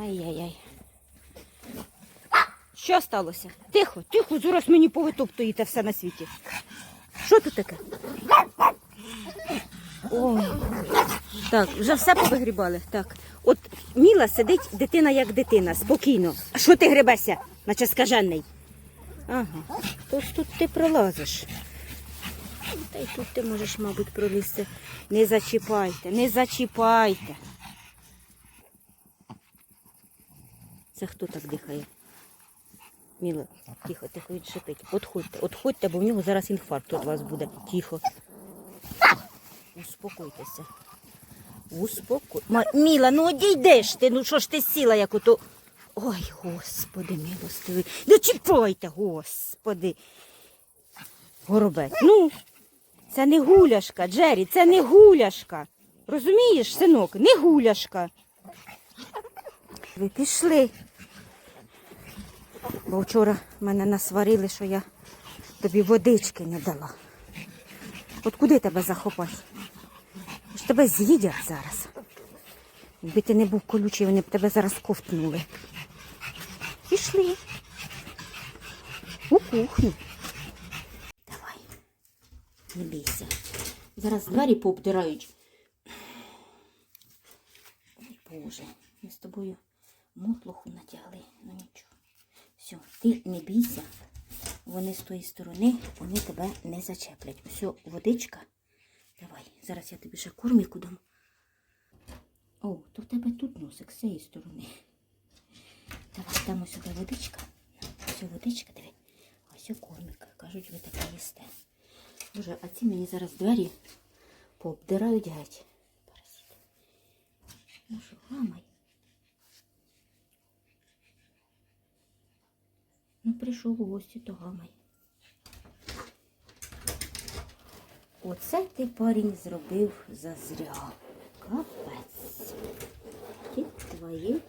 Ай-яй-яй. Що сталося? Тихо, тихо, зараз мені повитоптуєте все на світі. Що тут таке? Ой. Так, вже все повигрібали. Так. От Міла сидить дитина як дитина, спокійно. А що ти гребешся, наче скажений? Ага, то ж тут ти пролазиш. Та й тут ти можеш, мабуть, пролізти. Не зачіпайте, не зачіпайте. Це хто так дихає? Міло, тихо, тихо, він шипить. Отходьте, отходьте, бо в нього зараз інфаркт у вас буде. Тихо. Успокойтеся. Успокой. Міла, ну одійдеш ти, ну що ж ти сіла, як ото. Ой, господи, милостивий. Ну чіпайте, господи. Горобець. Ну, це не гуляшка, Джері, це не гуляшка. Розумієш, синок, не гуляшка. Ви пішли. Бо вчора мене насварили, що я тобі водички не дала. От куди тебе захопати? Ж тебе з'їдять зараз. Якби ти не був колючий, вони б тебе зараз ковтнули. Пішли. У кухню. Давай. Не бійся. Зараз двері пообдирають. Ой, Боже, ми з тобою мотлоху натягли. Ну нічого. Все, ти не бійся. Вони з тої сторони, вони тебе не зачеплять. Все, водичка. Давай, зараз я тобі ще корміку дам. О, то в тебе тут носик з цієї сторони. Давай, дамо сюди водичка. Ось водичка, диви. Ось кормик. Кажуть, ви таке їсте. Боже, а ці мені зараз двері пообдирають геть. Ну що, гамай. Ну, прийшов у гості, то гамай. Оце ти парень зробив зазря. Капець. Ті твої